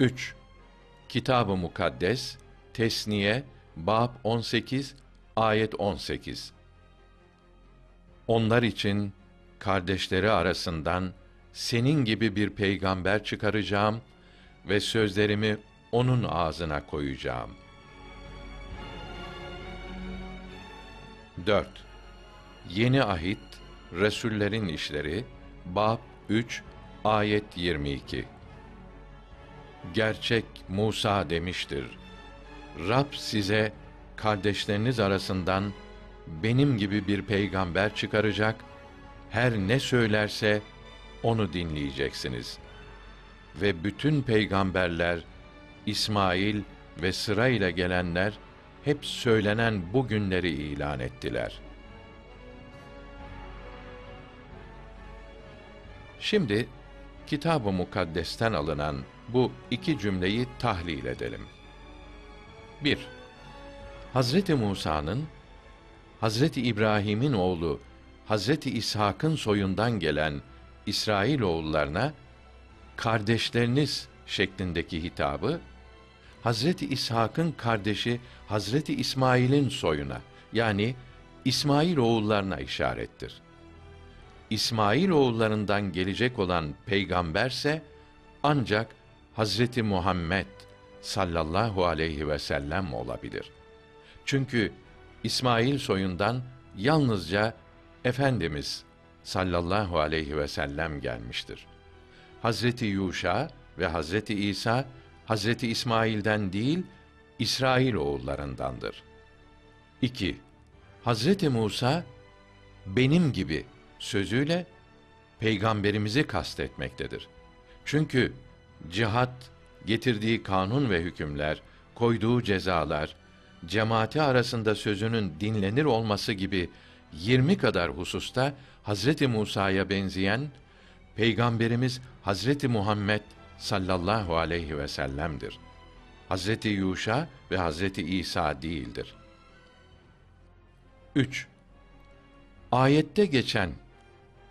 3. Kitab-ı Mukaddes Tesniye Bab 18 ayet 18 Onlar için kardeşleri arasından senin gibi bir peygamber çıkaracağım ve sözlerimi onun ağzına koyacağım. 4. Yeni ahit Resullerin işleri Bab 3 ayet 22 Gerçek Musa demiştir. Rab size kardeşleriniz arasından benim gibi bir peygamber çıkaracak. Her ne söylerse onu dinleyeceksiniz. Ve bütün peygamberler İsmail ve sırayla gelenler hep söylenen bu günleri ilan ettiler. Şimdi Kitab-ı Mukaddes'ten alınan bu iki cümleyi tahlil edelim. 1. Hazreti Musa'nın Hazreti İbrahim'in oğlu Hazreti İshak'ın soyundan gelen İsrail oğullarına kardeşleriniz şeklindeki hitabı Hazreti İshak'ın kardeşi Hazreti İsmail'in soyuna yani İsmail oğullarına işarettir. İsmail oğullarından gelecek olan peygamberse ancak Hazreti Muhammed sallallahu aleyhi ve sellem olabilir. Çünkü İsmail soyundan yalnızca Efendimiz sallallahu aleyhi ve sellem gelmiştir. Hazreti Yuşa ve Hazreti İsa Hazreti İsmail'den değil İsrail oğullarındandır. 2. Hazreti Musa benim gibi sözüyle peygamberimizi kastetmektedir. Çünkü cihat getirdiği kanun ve hükümler, koyduğu cezalar, cemaati arasında sözünün dinlenir olması gibi 20 kadar hususta Hazreti Musa'ya benzeyen Peygamberimiz Hazreti Muhammed sallallahu aleyhi ve sellem'dir. Hazreti Yuşa ve Hazreti İsa değildir. 3. Ayette geçen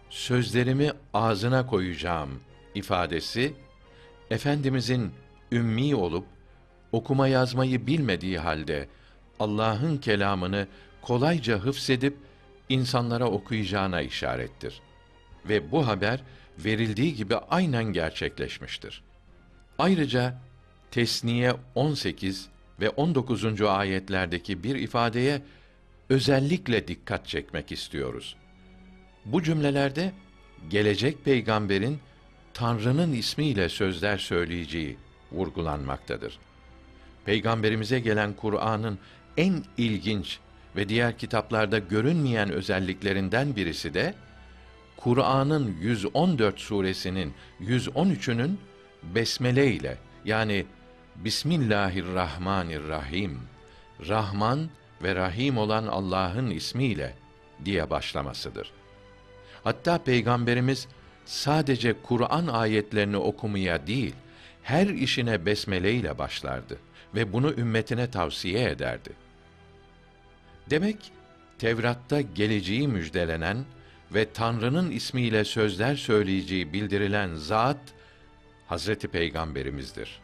sözlerimi ağzına koyacağım ifadesi efendimizin ümmi olup okuma yazmayı bilmediği halde Allah'ın kelamını kolayca hıfsedip insanlara okuyacağına işarettir. Ve bu haber verildiği gibi aynen gerçekleşmiştir. Ayrıca Tesniye 18 ve 19. ayetlerdeki bir ifadeye özellikle dikkat çekmek istiyoruz. Bu cümlelerde gelecek peygamberin Tanrı'nın ismiyle sözler söyleyeceği vurgulanmaktadır. Peygamberimize gelen Kur'an'ın en ilginç ve diğer kitaplarda görünmeyen özelliklerinden birisi de Kur'an'ın 114 suresinin 113'ünün besmele ile yani Bismillahirrahmanirrahim Rahman ve Rahim olan Allah'ın ismiyle diye başlamasıdır. Hatta peygamberimiz sadece Kur'an ayetlerini okumaya değil, her işine besmele ile başlardı ve bunu ümmetine tavsiye ederdi. Demek Tevrat'ta geleceği müjdelenen ve Tanrı'nın ismiyle sözler söyleyeceği bildirilen zat Hazreti Peygamberimizdir.